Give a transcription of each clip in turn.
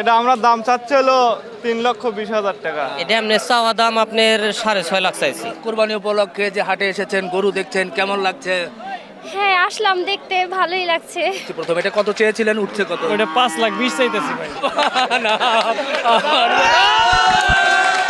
এটা আমরা দাম চাচ্ছি হলো তিন লক্ষ বিশ হাজার টাকা। এটা আপনি চাওয়া দাম আপনার সাড়ে ছয় লাখ চাইছি। কোরবানি উপলক্ষে যে হাটে এসেছেন গরু দেখছেন কেমন লাগছে? হ্যাঁ আসলাম দেখতে ভালোই লাগছে। প্রথমে এটা কত চেয়েছিলেন উঠছে কত? ওটা পাঁচ লাখ বিশ চাইতেছি ভাই।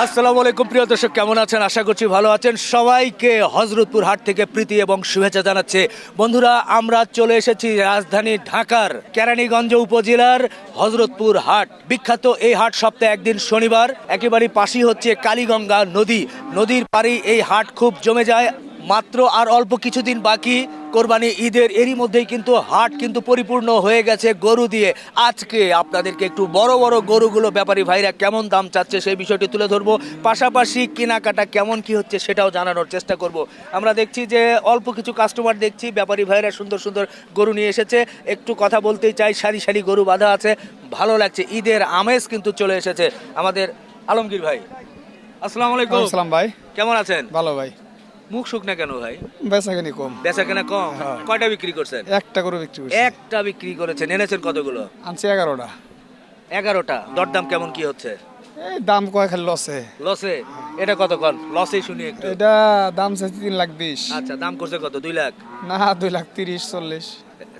আসসালামু আলাইকুম, প্রিয় দর্শক, কেমন আছেন? আশা করছি ভালো আছেন। সবাইকে হজরতপুর হাট থেকে প্রীতি এবং শুভেচ্ছা জানাচ্ছে। বন্ধুরা, আমরা চলে এসেছি রাজধানী ঢাকার কেরানীগঞ্জ উপজেলার হজরতপুর হাট। বিখ্যাত এই হাট সপ্তাহে একদিন শনিবার, একেবারে পাশেই হচ্ছে কালীগঙ্গা নদী। নদীর পাড়ে এই হাট খুব জমে যায়। মাত্র আর অল্প কিছুদিন বাকি। কোরবানি ঈদের এরই মধ্যেই কিন্তু হাট কিন্তু পরিপূর্ণ হয়ে গেছে গরু দিয়ে। আজকে আপনাদেরকে একটু বড় বড় গরুগুলো ব্যাপারী ভাইরা কেমন দাম চাচ্ছে সেই বিষয়টি তুলে ধরবো। পাশাপাশি কেনাকাটা কেমন কি হচ্ছে সেটাও জানানোর চেষ্টা করব। আমরা দেখছি যে অল্প কিছু কাস্টমার দেখছি ব্যাপারী ভাইরা সুন্দর সুন্দর গরু নিয়ে এসেছে। একটু কথা বলতেই চাই সারি সারি গরু বাঁধা আছে। ভালো লাগছে ঈদের আমেজ কিন্তু চলে এসেছে। আমাদের আলমগীর ভাই। আসসালামু আলাইকুম। আসসালাম ভাই। কেমন আছেন? ভালো ভাই। মুখ শুকনা কেন ভাই? বেচা কিনি কম। বেচা কেনা কম? হ্যাঁ। কয়টা বিক্রি করছেন? একটা করে বিক্রি করছেন একটা বিক্রি করেছেন। এনেছেন কতগুলো? আনছি এগারোটা। এগারোটা। দরদাম কেমন কি হচ্ছে? এই দাম কয় খালি লসে। লসে? এটা কত কল লসে শুনি একটু। এটা দাম চাইছি তিন লাখ বিশ। আচ্ছা দাম করছে কত? দুই লাখ? না দুই লাখ তিরিশ চল্লিশ।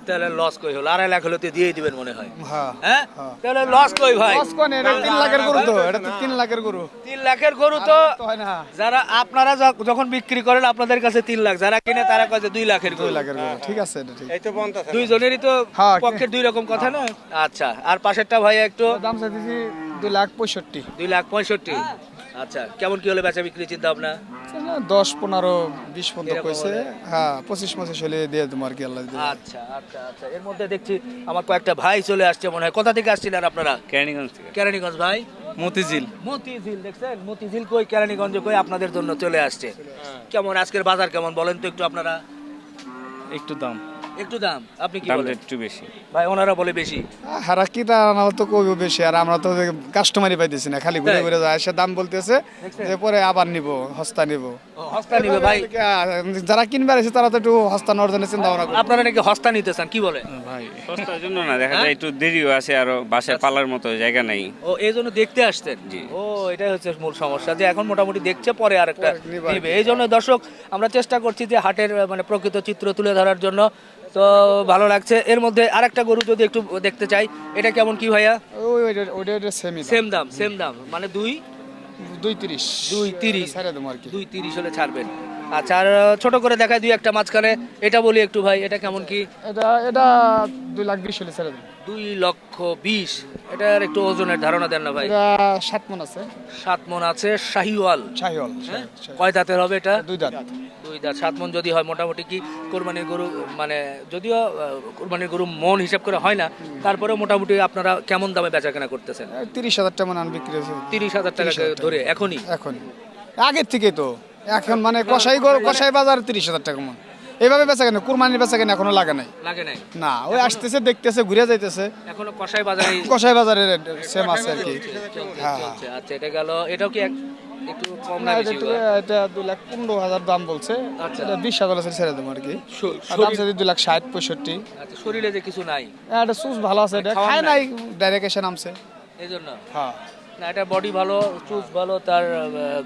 তাহলে লস কই হলো? আড়াই লাখ হলে তো দিয়েই দিবেন মনে হয়। হ্যাঁ হ্যাঁ? হ্যাঁ। তাহলে লস কই ভাই? লস কোন এটা তিন লাখের গরু তো এটা তো তিন লাখের গরু। তিন লাখের গরু তো তো হয় না। যারা আপনারা যখন বিক্রি করেন আপনাদের কাছে তিন লাখ যারা কিনে তারা কয় যে দুই লাখের দুই গরু লাখের গরু ঠিক আছে এটা ঠিক। দুইজনেরই তো হ্যাঁ, পক্ষের দুই রকম কথা না? আচ্ছা আর পাশেরটা ভাই একটু দাম চাইতেছি দুই লাখ পঁয়ষট্টি। দুই লাখ পঁয়ষট্টি। আচ্ছা কেমন কি হলে বেচা বিক্রি চিন্তা ভাবনা দশ পনেরো বিশ পর্যন্ত কইছে। হ্যাঁ পঁচিশ পঁচিশ হলে দিয়ে দেবো আর কি আল্লাহ আচ্ছা আচ্ছা আচ্ছা। এর মধ্যে দেখছি আমার কয়েকটা ভাই চলে আসছে মনে হয়। কোথা থেকে আসছিলেন আপনারা? কেরানীগঞ্জ থেকে। কেরানীগঞ্জ ভাই? মতিঝিল। মতিঝিল দেখছেন? মতিঝিল কই কেরানীগঞ্জ কই আপনাদের জন্য চলে আসছে। কেমন আজকের বাজার কেমন বলেন তো একটু আপনারা? একটু দাম। একটু দাম আপনি কি দামটা বলেন? একটু বেশি। ভাই ওনারা বলে বেশি। হারা কি তা আনাল তো কইব বেশি আর আমরা তো কাস্টমারই পাইতেছি না খালি ঘুরে ঘুরে যায় সে দাম বলতেছে যে পরে আবার নিব হস্তা নিব। হস্তা নিবে ভাই। যারা কিনবে আসে তারা তো একটু হস্তা নেওয়ার জন্য চিন্তা ভাবনা করে আপনারা নাকি হস্তা নিতে চান কি বলে? ভাই। সস্তার জন্য না দেখা যায় একটু দেরিও আছে আরও বাসায় পালার মতো জায়গা নাই। ও এই জন্য দেখতে আসতেন ও এটাই হচ্ছে মূল সমস্যা যে এখন মোটামুটি দেখছে পরে আর একটা নিবে এই জন্য দর্শক আমরা চেষ্টা করছি যে হাটের মানে প্রকৃত চিত্র তুলে ধরার জন্য তো ভালো লাগছে। এর মধ্যে আরেকটা গরু যদি একটু দেখতে চাই এটা কেমন কি ভাইয়া? সেম দাম। সেম দাম মানে দুই? দুই তিরিশ। দুই তিরিশ। আর দুই তিরিশ হলে ছাড়বেন। আচ্ছা আর ছোট করে দেখায় দুই একটা মাঝখানে। এটা বলি একটু ভাই এটা কেমন কি? এটা এটা দুই লাখ বিশ হলে ছেড়ে দুই লক্ষ বিশ। এটার একটু ওজনের ধারণা দেন না ভাই। সাত মন আছে। সাত মন আছে শাহিওয়াল। শাহিওয়াল হ্যাঁ? কয় দাঁতের হবে এটা? দুই দাঁত। দুই দাঁত সাত মন যদি হয় মোটামুটি কি কোরবানির গরু মানে যদিও কোরবানির গরু মন হিসাব করে হয় না মোটামুটি আপনারা কেমন দামে বেচা কেনা করতেছেন তিরিশ হাজার টাকা মানে বিক্রি হয়েছে। তিরিশ হাজার টাকা ধরে এখনই? এখন। আগের থেকে তো। এখন মানে কষাই গরু কষাই বাজার তিরিশ হাজার টাকা মন। এইভাবে বেচা কেন কুরবানির বেচা কেন এখনও লাগে নাই। লাগে নাই? না ওই আসতেছে দেখতেছে ঘুরে যাইতেছে। এখনও কষাই বাজারে কষাই বাজারের সেম আছে আর কি। হ্যাঁ। আচ্ছা এটা গেল এটাও কি একটু কম না না বেশি এটা দুই লাখ পনেরো হাজার দাম বলছে। আচ্ছা। এটা বিশ হাজার আছে ছেড়ে দেবো আর কি। দাম শরীর- চাইছে লাখ ষাট পঁয়ষট্টি। আচ্ছা, শরীরে যে কিছু নাই? এটা সুস ভালো আছে এটা খায় নাই। নাই ডাইরেক্ট এসে নামছে। এই জন্য হ্যাঁ। না এটা বডি ভালো চুজ ভালো তার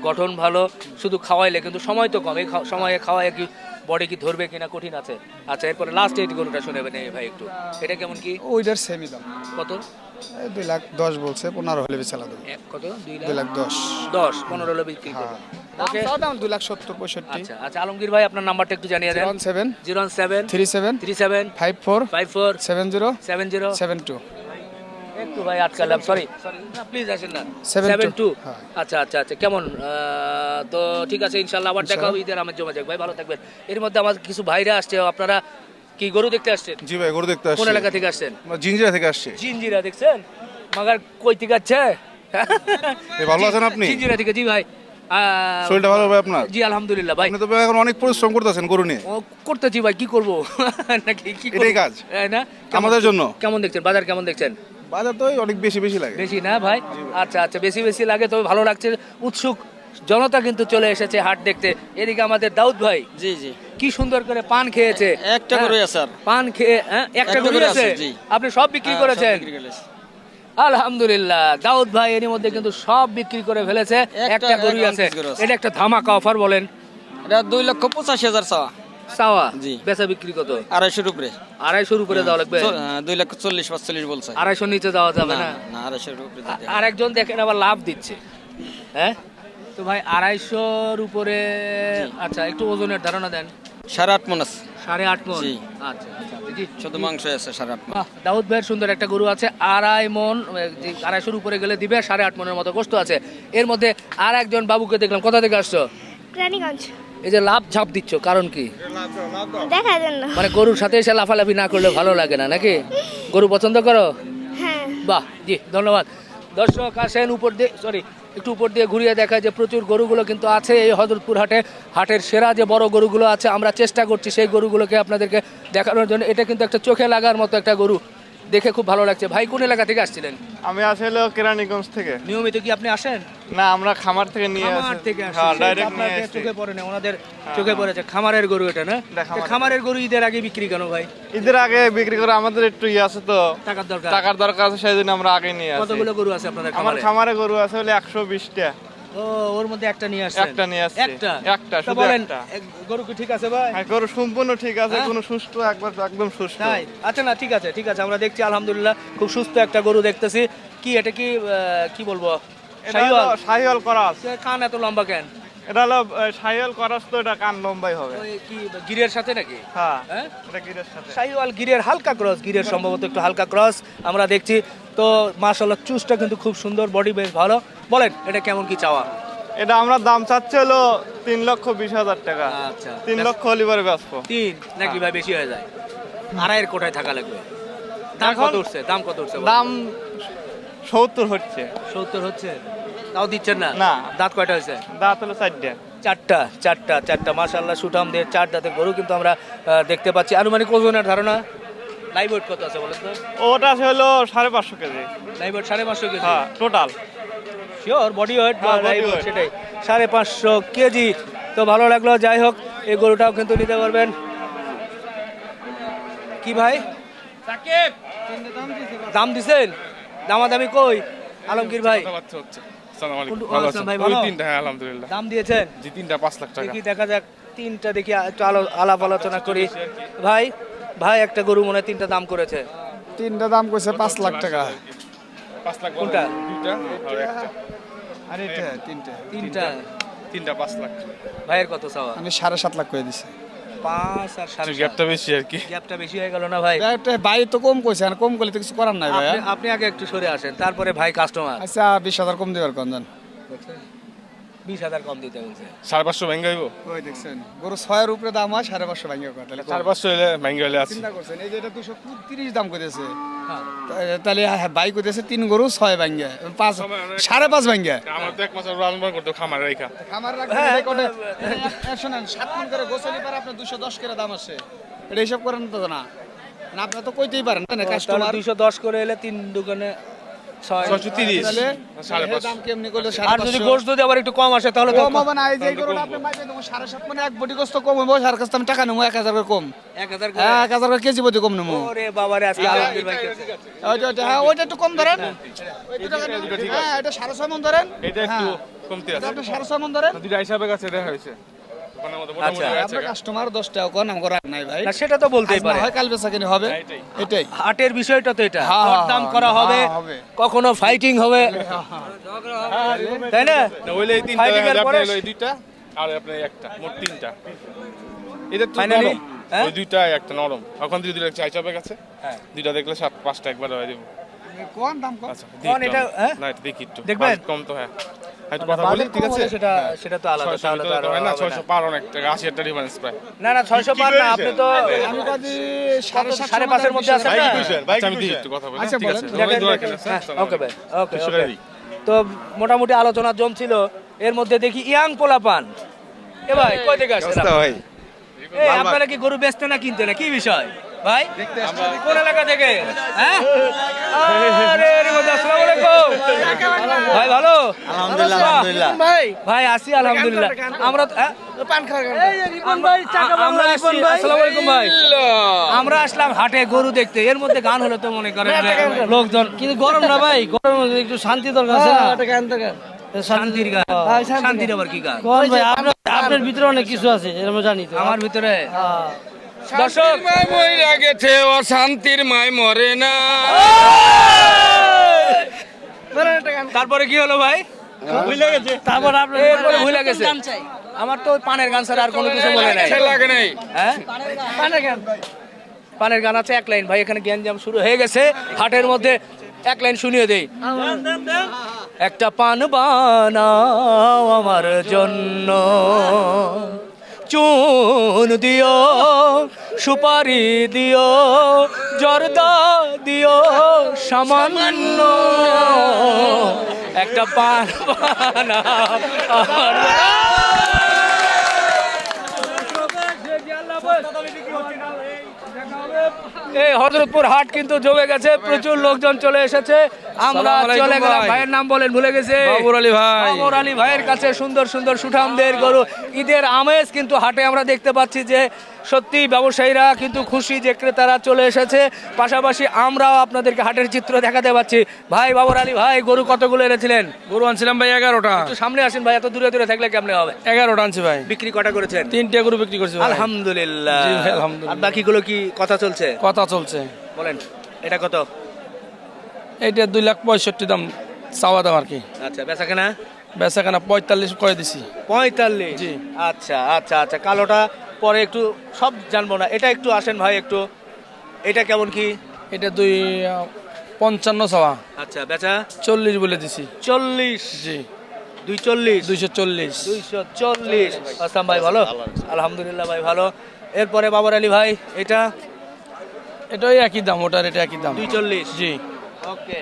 গঠন ভালো শুধু খাওয়াইলে কিন্তু সময় তো কম। এই সময়ে খাওয়াই কি বডি কি ধরবে কিনা কঠিন আছে। আচ্ছা এরপরে লাস্ট এইট গরুটা শুনেবেন এই ভাই একটু। এটা কেমন কি? ওইটার সেমই দাম। কত? দুই লাখ দশ বলছে পনেরো হলে বেচালা দেবো কত? দুই লাখ? দশ। দশ পনেরো হলে বিক্রি করব। দাম দাম দুই লাখ সত্তর পঁয়ষট্টি। আচ্ছা আচ্ছা আলমগীর ভাই আপনার নাম্বারটা একটু জানিয়ে দেন। Seven zero seven three seven three seven five four five four seven zero seven zero seven two. একটু ভাই আটকালাম সরি না প্লিজ আসেন না। সেভেন টু হ্যাঁ। আচ্ছা আচ্ছা আচ্ছা কেমন? তো ঠিক আছে ইনশাল্লাহ আবার দেখা হবে ঈদের আমার ভাই ভালো থাকবেন। এর মধ্যে আমার কিছু ভাইরা আসছে আপনারা কি গরু দেখতে আসছেন? জি ভাই গরু দেখতে কোন এলাকা থেকে আসছেন? জিঞ্জিরা থেকে আসছি। জিনজিরা দেখছেন? মাগার কই থেকে এ, ভালো আছেন আপনি? জিনজিরা থেকে জি ভাই। শরীরটা ভালো ভাই আপনার? জি আলহামদুলিল্লাহ ভাই। আপনি তো এখন অনেক পরিশ্রম করতেছেন গরু নিয়ে। ও করতেছি ভাই কি করব? নাকি কি এটাই কাজ। তাই না? আমাদের জন্য। কেমন দেখছেন? বাজার কেমন দেখছেন? বাজার তো অনেক বেশি বেশি লাগে। বেশি না ভাই? আচ্ছা আচ্ছা বেশি বেশি লাগে তবে ভালো লাগছে। উৎসুক জনতা কিন্তু চলে এসেছে হাট দেখতে। এদিকে আমাদের দাউদ ভাই। জি জি। কি সুন্দর করে পান খেয়েছে। একটা হ্যাঁ, গরুই আছে পান খেয়ে হ্যাঁ, একটা গরু আছে? আপনি সব বিক্রি করেছেন? আলহামদুলিল্লাহ। দাউদ ভাই এর মধ্যে কিন্তু সব বিক্রি করে ফেলেছে। একটা গরু আছে। গরু আছে। এটা একটা ধামাকা অফার বলেন। এটা দুই লক্ষ পঁচাশি হাজার চাওয়া। সাওয়া জি। বেচা বিক্রি কত? আড়াইশোর উপরে। আড়াইশোর উপরে দেওয়া লাগবে? দুই লক্ষ চল্লিশ পাঁচচল্লিশ বলছে। আড়াইশো নিচে দেওয়া যাবে না না? না আড়াইশোর উপরে আর একজন দেখেন আবার লাভ দিচ্ছে। হ্যাঁ? তো ভাই আড়াইশোর উপরে আচ্ছা একটু ওজনের ধারণা দেন। সাড়ে আট মন আছে। সাড়ে আট মন? আচ্ছা আচ্ছা শুধু মাংস আছে সাড়ে আট মন। দাউদ ভাইয়ের সুন্দর একটা গরু আছে আড়াই মন আড়াইশোর উপরে গেলে দিবে সাড়ে আট মনের মতো গোস্ত আছে। এর মধ্যে আর একজন বাবুকে দেখলাম। কোথা থেকে আসছো? রানীগঞ্জ। এই যে লাভ ঝাপ দিচ্ছ কারণ কি? দেখার জন্য। মানে গরুর সাথে এসে লাফালাফি না করলে ভালো লাগে না নাকি? গরু পছন্দ করো? হ্যাঁ। বাহ জি ধন্যবাদ। দর্শক আসেন উপর দিয়ে সরি একটু উপর দিয়ে ঘুরিয়ে দেখা যে প্রচুর গরুগুলো কিন্তু আছে এই হজরতপুর হাটে। হাটের সেরা যে বড় গরুগুলো আছে আমরা চেষ্টা করছি সেই গরুগুলোকে আপনাদেরকে দেখানোর জন্য। এটা কিন্তু একটা চোখে লাগার মতো একটা গরু। দেখে খুব ভালো লাগছে। ভাই কোন এলাকা থেকে আসছিলেন? আমি আসলে কেরানীগঞ্জ থেকে। নিয়মিত কি আপনি আসেন? না আমরা খামার থেকে নিয়ে খামার থেকে আসেন। হ্যাঁ ডাইরেক্ট আপনার নিয়ে আসি চোখে পড়ে না ওনাদের চোখে পড়েছে। খামারের গরু এটা না? খামারের। গরু ঈদের আগে বিক্রি কেন ভাই? ঈদের আগে বিক্রি করে আমাদের একটু ইয়ে আছে তো। টাকার দরকার। টাকার দরকার আছে সেই জন্য আমরা আগে নিয়ে আসি। কতগুলো গরু আছে আপনাদের আমার খামারে? খামারে গরু আছে হলে একশো বিশটা। ও ওর মধ্যে একটা নিয়ে আসছেন। একটা নিয়ে আসছে। একটা? একটা, শুধু একটা। গরু কি ঠিক আছে ভাই? হ্যাঁ গরু সম্পূর্ণ ঠিক আছে হ্যাঁ? কোনো সুস্থ একবার একদম সুস্থ। তাই? আচ্ছা না ঠিক আছে ঠিক আছে আমরা দেখছি আলহামদুলিল্লাহ খুব সুস্থ একটা গরু দেখতেছি। কি এটা কি আহ, কি বলব? শাহিওয়াল? শাহিওয়াল করাস সে কান এত লম্বা কেন? এটা হলো শাহিওয়াল করাস তো এটা কান লম্বাই হবে। কি গিরের সাথে নাকি? হ্যাঁ হ্যাঁ? এটা গিরের সাথে। শাহিওয়াল গিরের হালকা ক্রস গিরের সম্ভবত একটু হালকা ক্রস আমরা দেখছি। তো মাশাল্লাহ চুজটা কিন্তু খুব সুন্দর বডি বেশ ভালো। বলেন এটা কেমন কি চাওয়া? এটা আমরা দাম চাচ্ছি হলো তিন লক্ষ বিশ হাজার টাকা। আচ্ছা। তিন লক্ষ হলিবারে বেচবো। তিন? নাকি ভাই বেশি হয়ে যায়? আড়াইয়ের কোটায় থাকা লাগবে। দাম কত উঠছে? দাম কত উঠছে দাম সত্তর হচ্ছে। সত্তর হচ্ছে? তাও দিচ্ছেন না? না। দাঁত কয়টা হয়েছে? দাঁত হলো চারটে। চারটা চারটা চারটা। মাশাল্লাহ সুঠাম দিয়ে চার দাঁতের গরু কিন্তু আমরা দেখতে পাচ্ছি। আনুমানিক ওজনের ধারণা? লাইভ ওয়েট কত আছে বলেন তো? ওটা আছে হলো সাড়ে পাঁচশো কেজি। লাইভ ওয়েট সাড়ে পাঁচশো কেজি? হ্যাঁ টোটাল শিওর বডি ওয়েট বা লাইভ ওয়েট সেটাই। সাড়ে পাঁচশো কেজি। তো ভালো লাগল যাই হোক এই গরুটাও কিন্তু নিতে পারবেন। কি ভাই? দাম দিছেন? দামাদামি কই? আলমগীর ভাই। আসসালামু আলাইকুম। ভালো আচ্ছা, আছেন? ওই তিনটা হ্যাঁ আলহামদুলিল্লাহ। দাম দিয়েছেন? জি তিনটা পাঁচ লাখ টাকা। দেখি দেখা যাক তিনটা দেখি একটু আলাপ আলোচনা করি। ভাই ভাই একটা গরু মনে তিনটা দাম করেছে। তিনটা দাম কইছে পাঁচ লাখ টাকা। পাঁচ লাখ কোনটা? দুইটা আর একটা। আর এটা তিনটা তিনটা। তিনটা? পাঁচ লাখ। ভাইয়ের কত চাওয়া? আমি সাড়ে সাত লাখ করে দিছি। পাঁচ আর সাত। গ্যাপটা বেশি আর কি। গ্যাপটা বেশি হয়ে গেল না ভাই? ভাই তো কম কইছে আর কম করলে তো কিছু করার নাই ভাই আপনি- আপনি আগে একটু সরে আসেন তারপরে ভাই কাস্টমার আচ্ছা বিশ হাজার কম দেওয়ার কন জান বিশ হাজার কম দিতে বলছে। সাড়ে পাঁচশো ভেঙ্গে হইব ওই দেখছেন গরু ছয়ের উপরে দাম হয় সাড়ে পাঁচশো ভাঙিয়ে কথা তাহলে সাড়ে পাঁচশো হলে ভেঙ্গে হলে আছে। চিন্তা করছেন এই যে এটা দুশো তিরিশ দাম করেছে তাহলে হ্যাঁ বাই করেছে তিন গরু ছয় ভাঙ্গে পাঁচ সাড়ে পাঁচ ভাঙ্গে আমার তো এক মাস লালন পালন খামার রেখা খামার হ্যাঁ, শোনেন সাত মন করে গোছালি পারে আপনার দুশো দশ করে দাম আসে। এটা হিসাব করেন তো না। না আপনার তো কইতেই পারেন কাস্টমার দুইশো দশ করে এলে তিন দোকানে ছয়শো তিরিশ। সাড়ে দাম কেমনি করলে? আর যদি গোশ যদি আবার একটু কম আসে তাহলে কম হবে না এই যে এই আপনি মাইপে দেবো সাড়ে সাত মানে এক বডি গোস্ত কম হব সার কাছ আমি টাকা নেব এক হাজার করে কম। এক হাজার হ্যাঁ এক হাজার করে কেজি প্রতি কম নেব। ওরে বাবারে আজকে আলমগীর ভাই ওইটা ওইটা হ্যাঁ ওইটা একটু কম ধরেন। টাকা হ্যাঁ এটা সাড়ে ছয় মন ধরেন। এটা একটু হ্যাঁ। কমতে আছে। আপনি সাড়ে ছয় মন ধরেন। দুইটা হিসাবে কাছে দেখা হয়েছে। আচ্ছা। আছে। কাস্টমার দশ টাকা কন আমাকে নাই ভাই। না সেটা তো বলতেই পারে। হয় কাল বেচা হবে। এটাই। হাটের বিষয়টা তো এটা। হ্যাঁ, হ্যাঁ, দাম হ্যাঁ, করা হবে কখনো ফাইটিং হবে। তাই না? না তিনটা Fighting এর হলে পরে- আপনি হলো দুইটা আর আপনার একটা মোট তিনটা। এটা তো নরম? ওই দুইটা একটা নরম। এখন দুই দুইটা চাই চাপে গেছে দুইটা দেখলে সাত পাঁচটা একবার হয়ে দিব কোন দাম কম। আচ্ছা কোন এটা, হ্যাঁ? না এটা দেখি একটু। দেখবেন? কম তো হ্যাঁ। একটু কথা বলি ঠিক আছে? সেটা সেটা তো আলাদা তাহলে তো আর না হবে ছয়শো না। পার অনেক টাকা আশি একটা ডিফারেন্স প্রায়। না না ছয়শো পার না আপনি তো আমি কাজে মধ্যে আছেন না আচ্ছা আমি দিই একটু কথা বলি। আচ্ছা, ঠিক আছে হ্যাঁ, ওকে ভাই ওকে ওকে তো মোটামুটি আলোচনা জমছিল এর মধ্যে দেখি ইয়াং পোলাপান। এ ভাই কই থেকে আসছেন? এই আপনারা কি গরু বেচতে না কিনতে না? কি বিষয়? ভাই কোন এলাকা থেকে? হ্যাঁ? আরে আরে মধ্যে আসসালামু আলাইকুম। ভাই ভালো? ভাই। ভাই আসি আলহামদুলিল্লাহ। আমরা হ্যাঁ? আমরা আসছি আসসালামু আলাইকুম ভাই। আমরা আসলাম হাটে গরু দেখতে। এর মধ্যে গান হলো তো মনে করেন লোকজন কিন্তু গরম না ভাই। গরম একটু শান্তি দরকার আছে শান্তির গান। শান্তির আবার কি গান? আপনার ভিতরে অনেক কিছু আছে এরকম জানি আমার ভিতরে? দর্শক। গেছে অশান্তির মায় মরে না। তারপরে কি হলো ভাই? তারপর আপনার এরপরে ভুলে গেছে। আমার তো পানের গান ছাড়া আর কোনো কিছু মনে নাই। লাগে নাই। হ্যাঁ? পানের গান। আছে এক লাইন। ভাই এখানে জ্ঞানজাম শুরু হয়ে গেছে। হাটের মধ্যে এক লাইন শুনিয়ে দেই। একটা পান বানাও আমার জন্য। চুন দিও সুপারি দিও জর্দা দিও সামান্য। একটা পান বানাও আমার এই হজরতপুর হাট কিন্তু জমে গেছে প্রচুর লোকজন চলে এসেছে। আমরা চলে গেলাম ভাইয়ের নাম বলেন ভুলে গেছে। বাবুর আলী ভাই। বাবুর আলী ভাইয়ের কাছে সুন্দর সুন্দর সুঠামদের গরু। ঈদের আমেজ কিন্তু হাটে আমরা দেখতে পাচ্ছি যে সত্যি ব্যবসায়ীরা কিন্তু খুশি যে ক্রেতারা চলে এসেছে। পাশাপাশি আমরাও আপনাদেরকে হাটের চিত্র দেখাতে পাচ্ছি। ভাই বাবুর আলী ভাই গরু কতগুলো এনেছিলেন? গরু আনছিলাম ভাই এগারোটা। সামনে আসেন ভাই এত দূরে দূরে থাকলে কেমনে হবে? এগারোটা আনছি ভাই। বিক্রি কটা করেছেন? তিনটে গরু বিক্রি করছি। আলহামদুলিল্লাহ। আলহামদুলিল্লাহ। বাকিগুলো কি কথা চলছে? কথা চলছে। বলেন এটা কত? এটা দুই লাখ পঁয়ষট্টি দাম চাওয়া দাম আর কি। আচ্ছা বেচা কেনা? বেচা কেনা পঁয়তাল্লিশ করে দিছি। পঁয়তাল্লিশ? জি। আচ্ছা আচ্ছা আচ্ছা। কালোটা পরে একটু সব জানব না। এটা একটু আসেন ভাই একটু। এটা কেমন কি? এটা দুই পঞ্চান্ন চাওয়া আচ্ছা বেচা? চল্লিশ বলে দিছি। চল্লিশ? জি। দুই চল্লিশ? দুইশো চল্লিশ। দুইশো চল্লিশ। আসলাম ভাই ভালো? আলহামদুলিল্লাহ ভাই ভালো। এরপরে বাবর আলী ভাই এটা? এটাই একই দাম ওটার এটা একই দাম। দুই চল্লিশ? জি। ওকে।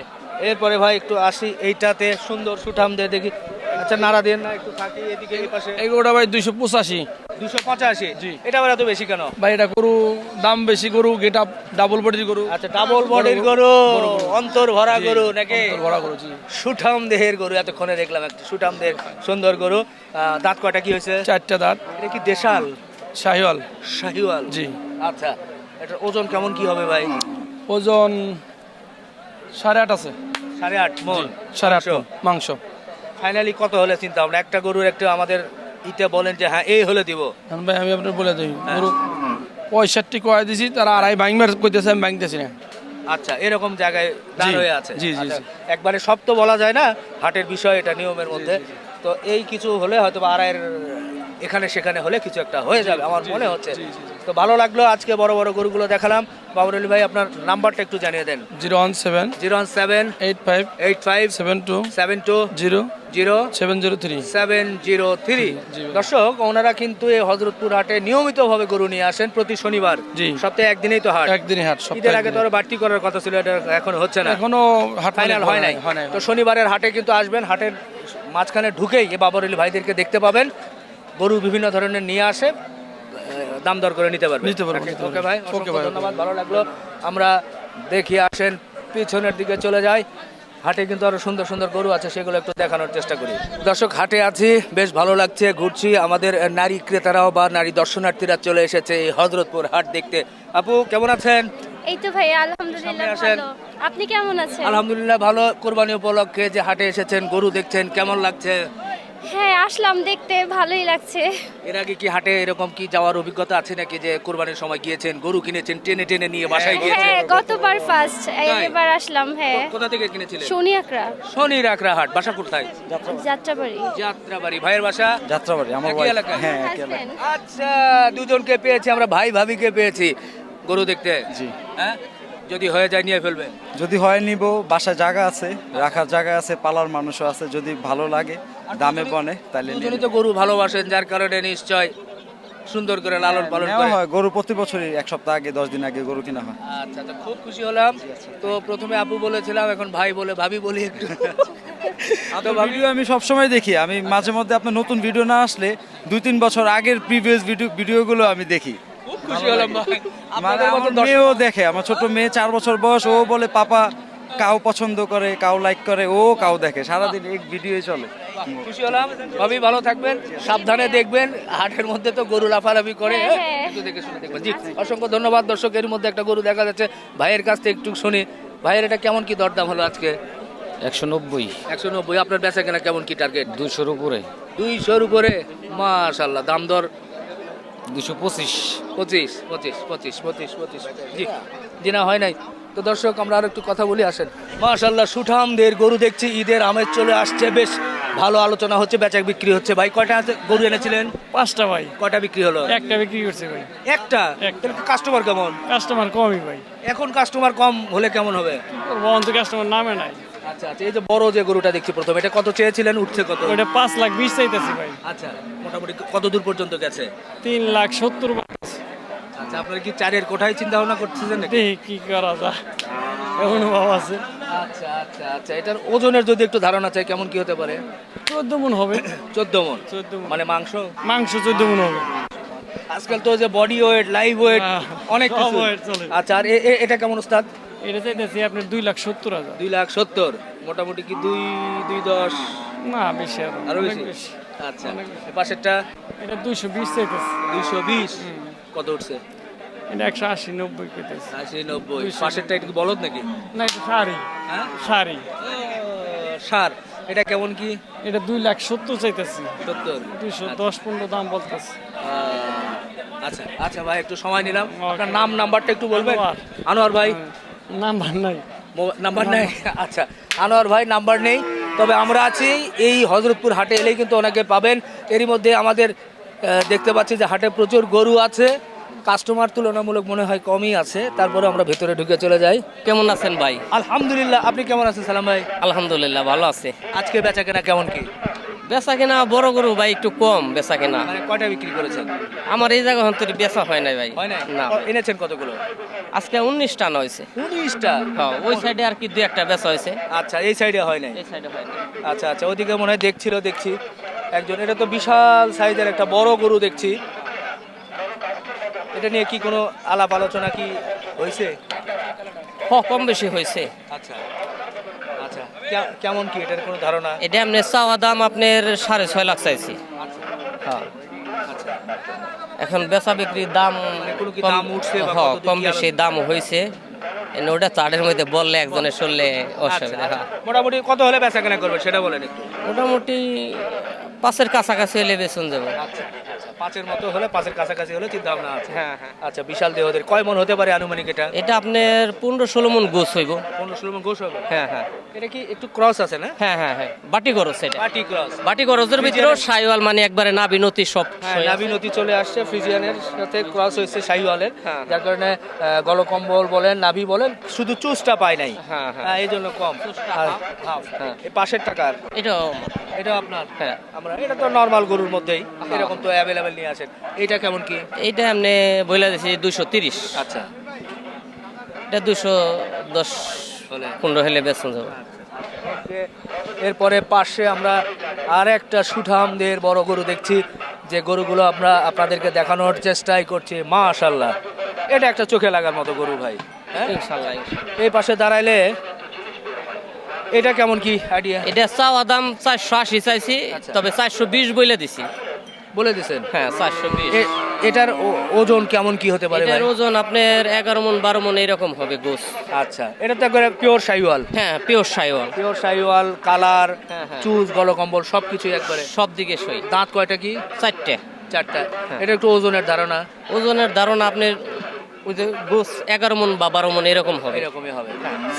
এরপরে ভাই একটু আসি। এইটাতে সুন্দর সুঠাম দিয়ে দেখি। আচ্ছা নাড়া দেন না একটু থাকি এদিকে এই পাশে। এই ভাই দুইশো পঁচাশি। দুশো পঁচাশি? জি। এটা আবার এত বেশি কেন? ভাই এটা গরু দাম বেশি গরু গেট আপ ডাবল বডির গরু। আচ্ছা ডাবল বডির গরু অন্তর ভরা গরু নাকি? ভরা গরু, জি। সুঠাম দেহের গরু এতক্ষণে দেখলাম একটা সুঠাম দেহের সুন্দর গরু। দাঁত কয়টা কি হয়েছে? চারটা দাঁত। এটা কি দেশাল? শাহিওয়াল। শাহিওয়াল। জি। আচ্ছা এটার ওজন কেমন কি হবে ভাই? ওজন সাড়ে আট আছে। সাড়ে আট মন। সাড়ে আট মণ মাংস। ফাইনালি কত হলে চিন্তা ভাবনা? একটা গরুর একটু আমাদের ইতে বলেন যে হ্যাঁ এই হলে দিব। ভাই আমি আপনার বলে দিই গরু পঁয়ষট্টি কয়ে দিছি তারা আড়াই ভাঙবার কইতেছে আমি ভাঙতেছি না। আচ্ছা এরকম জায়গায় দাঁড় হয়ে আছে। জি, জি, আচ্ছা, একবারে সব তো বলা যায় না হাটের বিষয় এটা নিয়মের মধ্যে। তো এই কিছু হলে হয়তো আড়াইয়ের এখানে সেখানে হলে কিছু একটা হয়ে যাবে আমার মনে হচ্ছে। তো ভালো লাগল আজকে বড় বড় গরুগুলো দেখালাম। বাবর আলী ভাই আপনার নাম্বারটা একটু জানিয়ে দেন। Zero one seven zero one seven eight five eight five seven two seven two zero zero seven zero three. Seven zero three. দর্শক ওনারা কিন্তু এই হজরতপুর হাটে নিয়মিতভাবে গরু নিয়ে আসেন প্রতি শনিবার। জি। সপ্তাহে একদিনেই তো হাট। একদিনই হাট ঈদের আগে তো আরও বাড়তি করার কথা ছিল এটা এখন হচ্ছে না। এখনও হাট ফাইনাল হয় নাই। তো শনিবারের হাটে কিন্তু আসবেন হাটের মাঝখানে ঢুকেই এ বাবর আলী ভাইদেরকে দেখতে পাবেন। গরু বিভিন্ন ধরনের নিয়ে আসে। দাম দর করে নিতে পারবেন নিতে পারব, ওকে ভাই ওকে ভাই, ধন্যবাদ ভালো লাগল। আমরা দেখি আসেন পিছনের দিকে চলে যাই। হাটে কিন্তু আরও সুন্দর সুন্দর গরু আছে সেগুলো একটু দেখানোর চেষ্টা করি। দর্শক হাটে আছি বেশ ভালো লাগছে ঘুরছি। আমাদের নারী ক্রেতারাও বা নারী দর্শনার্থীরা চলে এসেছে এই হজরতপুর হাট দেখতে। আপু কেমন আছেন? এই তো সামনে আলহামদুলিল্লাহ ভালো। আপনি কেমন আছেন? আলহামদুলিল্লাহ ভালো। কোরবানি উপলক্ষে যে হাটে এসেছেন গরু দেখছেন কেমন লাগছে? হ্যাঁ আসলাম দেখতে ভালোই লাগছে। এর আগে কি হাটে এরকম কি যাওয়ার অভিজ্ঞতা আছে নাকি যে কোরবানির সময় গিয়েছেন গরু কিনেছেন টেনে টেনে নিয়ে বাসায় গিয়েছেন? হ্যাঁ গতবার ফার্স্ট এবার আসলাম হ্যাঁ। কোথা থেকে কিনেছিলেন? শনি আকরা শনি হাট বাসা কোথায়? যাত্রাবাড়ি। যাত্রাবাড়ি ভাইয়ের বাসা? যাত্রাবাড়ি আমার এলাকায়? হ্যাঁ আচ্ছা দুজনকে পেয়েছি আমরা ভাই ভাবিকে পেয়েছি গরু দেখতে। জি। হ্যাঁ? যদি হয়ে যায় নিয়ে ফেলবেন যদি হয় নিব। বাসায় জায়গা আছে রাখার জায়গা আছে পালার মানুষও আছে। যদি ভালো লাগে দামে বনে তাহলে। দুজনই তো গরু ভালোবাসেন যার কারণে নিশ্চয় সুন্দর করে লালন পালন করে। হয় গরু প্রতি বছরই এক সপ্তাহ আগে দশ দিন আগে গরু কিনা হয়। আচ্ছা আচ্ছা খুব খুশি হলাম। তো প্রথমে আপু বলেছিলাম এখন ভাই বলে ভাবি বলি একটু। তো ভাবি ভিডিও আমি সবসময় দেখি আমি মাঝে মধ্যে আপনার নতুন ভিডিও না আসলে দুই তিন বছর আগের প্রিভিয়াস ভিডিও ভিডিওগুলো আমি দেখি। খুব খুশি হলাম ভাই। মানে আমার মেয়েও দেখে আমার ছোট মেয়ে চার বছর বয়স ও বলে পাপা কাউ পছন্দ করে কাউ লাইক করে ও কাউ দেখে। সারাদিন এক ভিডিওই চলে। খুশি হলাম। সবই ভালো থাকবেন সাবধানে দেখবেন। হাটের মধ্যে তো গরু লাফালাফি করে হ্যাঁ, হ্যাঁ? হ্যাঁ। একটু দেখে শুনে দেখবেন। জি অসংখ্য ধন্যবাদ। দর্শক এর মধ্যে একটা গরু দেখা যাচ্ছে। ভাইয়ের কাছ থেকে একটু শুনি। ভাইয়ের এটা কেমন কি দরদাম হলো আজকে? একশো নব্বই। একশো নব্বই। আপনার বেচা কেনা কেমন কি টার্গেট দুশোর উপরে। দুইশোর উপরে? মাশাল্লাহ দাম দর দুশো পঁচিশ। পঁচিশ। পঁচিশ পঁচিশ পঁচিশ পঁচিশ। জি জি না হয় নাই। তো দর্শক আমরা আর একটু কথা বলি আসেন। মাশাল্লাহ সুঠামদের গরু দেখছি ঈদের আমেজ চলে আসছে বেশ ভালো আলোচনা হচ্ছে বেচা বিক্রি হচ্ছে। ভাই কয়টা গরু এনেছিলেন? পাঁচটা ভাই। কয়টা বিক্রি হলো? একটা বিক্রি করছে ভাই। একটা? একটা। কাস্টমার কেমন? কাস্টমার কমই ভাই। এখন কাস্টমার কম হলে কেমন হবে? কাস্টমার নামে নাই। আচ্ছা আচ্ছা এই যে বড় যে গরুটা দেখছি প্রথমে এটা কত চেয়েছিলেন উঠছে কত? ওইটা পাঁচ লাখ বিশ চাইতেছি ভাই। আচ্ছা মোটামুটি কত দূর পর্যন্ত গেছে? তিন লাখ সত্তর আচ্ছা আপনারা কি চারের কোঠায় চিন্তা ভাবনা করতেছেন নাকি? কি করা যায় এমন ভাব আছে। আচ্ছা আচ্ছা আচ্ছা এটার ওজনের যদি একটু ধারণা চাই কেমন কি হতে পারে? চোদ্দ মন হবে। চোদ্দ মন? চোদ্দ মানে। মাংস? মাংস চোদ্দ মন হবে। আজকাল তো যে বডি ওয়েট লাইভ ওয়েট অনেক কিছু। আচ্ছা আর এটা কেমন ওস্তাদ? এটা চাইতেছি আপনার দুই লাখ সত্তর হাজার। দুই লাখ সত্তর মোটামুটি কি দুই দুই দশ? না বেশি আরও বেশি? আচ্ছা পাশেরটা? এটা দুইশো বিশ চাইতেছি। দুইশো বিশ? কত উঠছে? এটা একশো আশি নব্বই পেতেছি আশি নব্বই। পাশেরটা কি বলদ নাকি? না এটা শাড়ি। হ্যাঁ? শাড়ি। সার। এটা কেমন কি? এটা দুই লাখ সত্তর চাইতেছি। সত্তর? দুইশো দশ পনেরো দাম বলতেছে। আচ্ছা আচ্ছা ভাই একটু সময় নিলাম. আপনার নাম নাম্বারটা একটু বলবেন? আনোয়ার। আনোয়ার ভাই। নাম্বার নাই নাম্বার নাই আচ্ছা আনোয়ার ভাই নাম্বার নেই। তবে আমরা আছি এই হজরতপুর হাটে, এলেই কিন্তু ওনাকে পাবেন। এরই মধ্যে আমাদের দেখতে পাচ্ছি যে হাটে প্রচুর গরু আছে। কাস্টমার তুলনামূলক মনে হয় কমই আছে তারপরে আমরা ভেতরে ঢুকে চলে যাই। কেমন আছেন ভাই? আলহামদুলিল্লাহ আপনি কেমন আছেন সালাম ভাই? আলহামদুলিল্লাহ ভালো আছে। আজকে বেচা কেনা কেমন কি? বেচা কেনা বড় গরু ভাই একটু কম বেচা কেনা মানে কয়টা বিক্রি করেছেন? আমার এই জায়গা হন্তর বেচা হয় নাই ভাই। হয় না। না এনেছেন কতগুলো? আজকে উনিশ টান হয়েছে। উনিশটা? হ্যাঁ ওই সাইডে আর কি দু একটা বেচা হয়েছে। আচ্ছা এই সাইডে হয় নাই? এই সাইডে হয় না আচ্ছা আচ্ছা ওদিকে মনে হয় দেখছিল দেখছি। একজন এটা তো বিশাল সাইজের একটা বড় গরু দেখছি। এটা নিয়ে কি কোনো আলাপ আলোচনা কি হয়েছে? হ কম বেশি হয়েছে। আচ্ছা। আচ্ছা। কেমন কি এটার কোনো ধারণা? এটা আপনি চাওয়া দাম আপনার সাড়ে ছয় লাখ চাইছি। হ্যাঁ এখন বেচা বিক্রির দাম মানে দাম উঠছে হ্যাঁ, কম বেশি দাম হয়েছে। ওটা চারের মধ্যে বললে একজনের শুনলে অসুবিধা। আচ্ছা। হ্যাঁ। মোটামুটি কত হলে বেচা কেনা করবে সেটা বলেন একটু। মোটামুটি পাঁচের কাছাকাছি হলে বেচুন যাব। আচ্ছা। পাঁচের মতো হলে পাঁচের কাছাকাছি হলে চিন্তা ভাবনা আছে। হ্যাঁ হ্যাঁ। আচ্ছা বিশাল দেহদের কয় মন হতে পারে আনুমানিক এটা? এটা আপনার পনেরো ষোলো মন গোছ হইব। পনেরো ষোলো মন গোস হবে? হ্যাঁ হ্যাঁ। এটা কি একটু ক্রস আছে না? হ্যাঁ হ্যাঁ হ্যাঁ। বাটি খরচ এটা। পার্টি ক্রস বাটি খরচের ভিতরেও সাইওয়াল মানে একবারে নাবি নতি সব হ্যাঁ নাবি নদী চলে আসছে ফ্রিজিয়ানের সাথে ক্রস হয়েছে শাহিওয়ালের হ্যাঁ। যার কারণে গলকম্বল বলেন নাবি বলেন শুধু চুজটা পায় নাই। হ্যাঁ, হ্যাঁ। এই জন্য কম। পাশের টাকার এটা এটা আপনার? হ্যাঁ। আমরা এটা তো নর্মাল গরুর মধ্যেই এরকম তো অ্যাভেলেবেল নিয়ে আসেন এটা কেমন কি? এইটা আপনি বলে দিছি দুশো তিরিশ। আচ্ছা। এটা দুশো দশ হলে পনেরো হলে বেচুন যাব। এরপরে পাশে আমরা আর একটা সুঠামদের বড় গরু দেখছি যে গরুগুলো আমরা আপনাদেরকে দেখানোর চেষ্টাই করছি মাশাল্লাহ এটা একটা চোখে লাগার মতো গরু ভাই হ্যাঁ? ইনশাল্লাহ। এই পাশে দাঁড়াইলে এটা কেমন কি আইডিয়া এটা চাওয়া দাম চারশো আশি চাইছি আচ্ছা। তবে চারশো বিশ বইলে দিছি। বলে দিছেন? হ্যাঁ চারশো বিশ। এটার ওজন কেমন কি হতে পারে এটার ওজন আপনার এগারো মন বারো মন এরকম হবে গোস। আচ্ছা এটা তো একবারে পিওর সাইওয়াল। হ্যাঁ pure Sahiwal. Pure Sahiwal colour হ্যাঁ, হ্যাঁ। চুজ গলকম্বল সবকিছুই একবারে। সব দিকে সই। দাঁত কয়টা কি? চারটে। চারটা। হ্যাঁ। এটা একটু ওজনের ধারণা। ওজনের ধারণা আপনার ওই যে গোস এগারো মন বা বারো মন এরকম হবে। এরকমই হবে।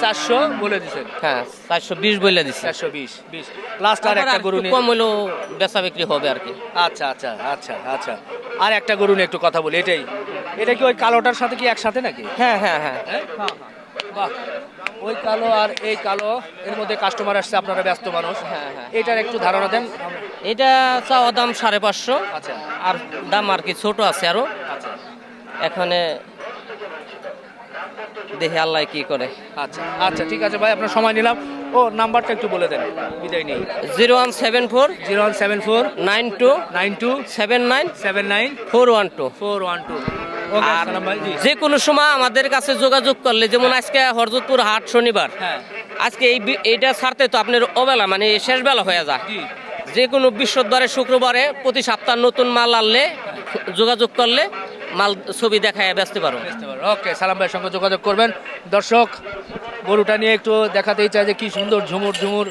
চারশো বলে দিছেন। হ্যাঁ চারশো বিশ বলে দিছি। চারশো বিশ বিশ। লাস্ট আর একটা গরু কম হলেও বেচা বিক্রি হবে আর কি। আচ্ছা আচ্ছা আচ্ছা আচ্ছা। আর একটা গরু নিয়ে একটু কথা বলি এটাই। এটা কি ওই কালোটার সাথে কি একসাথে নাকি? হ্যাঁ হ্যাঁ হ্যাঁ। হ্যাঁ? বাহ। ওই কালো আর এই কালো এর মধ্যে কাস্টমার আসছে আপনারা ব্যস্ত মানুষ। হ্যাঁ, হ্যাঁ। এটার একটু ধারণা দেন। এটা চাওয়া দাম সাড়ে পাঁচশো। আচ্ছা। আর দাম আর কি ছোট আছে আরও। আচ্ছা। এখানে দেখি আল্লাহ কি করে। আচ্ছা আচ্ছা ঠিক আছে ভাই আপনার সময় নিলাম। ও নাম্বারটা একটু বলে দেন। বিদায় নেই। Zero one seven four zero one seven four nine two nine two seven nine seven nine four one two. Four one two. আর যে কোনো সময় আমাদের কাছে যোগাযোগ করলে যেমন আজকে হরজতপুর হাট শনিবার হ্যাঁ। আজকে এই এইটা ছাড়তে তো আপনার অবেলা মানে শেষ বেলা হয়ে যায়। যে কোনো বৃহস্পতিবারে শুক্রবারে প্রতি সপ্তাহ নতুন মাল আনলে যোগাযোগ করলে মাল, ছবি দেখায় বেচতে পারো। ওকে, সালাম ভাইয়ের সঙ্গে যোগাযোগ করবেন। দর্শক, গরুটা নিয়ে একটু দেখাতেই চাই যে কি সুন্দর ঝুমুর ঝুমুর,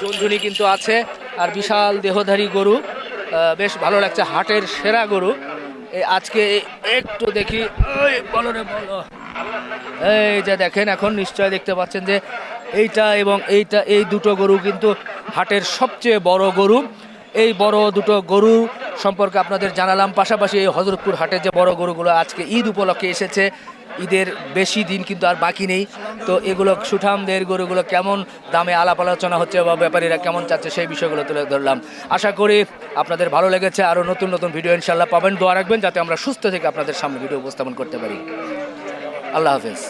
ঝুনঝুনি কিন্তু আছে। আর বিশাল দেহধারী গরু বেশ ভালো লাগছে, হাটের সেরা গরু। আজকে একটু দেখি বলো রে, বলো। এই যে দেখেন, এখন নিশ্চয় দেখতে পাচ্ছেন যে এইটা এবং এইটা, এই দুটো গরু কিন্তু হাটের সবচেয়ে বড় গরু। এই বড় দুটো গরু সম্পর্কে আপনাদের জানালাম। পাশাপাশি এই হজরতপুর হাটে যে বড় গরুগুলো আজকে ঈদ উপলক্ষে এসেছে, ঈদের বেশি দিন কিন্তু আর বাকি নেই। তো এগুলো সুঠামদের গরুগুলো কেমন দামে আলাপ আলোচনা হচ্ছে বা ব্যাপারীরা কেমন চাচ্ছে সেই বিষয়গুলো তুলে ধরলাম। আশা করি আপনাদের ভালো লেগেছে, আরও নতুন নতুন ভিডিও ইনশাল্লাহ পাবেন। দোয়া রাখবেন যাতে আমরা সুস্থ থেকে আপনাদের সামনে ভিডিও উপস্থাপন করতে পারি। আল্লাহ হাফেজ।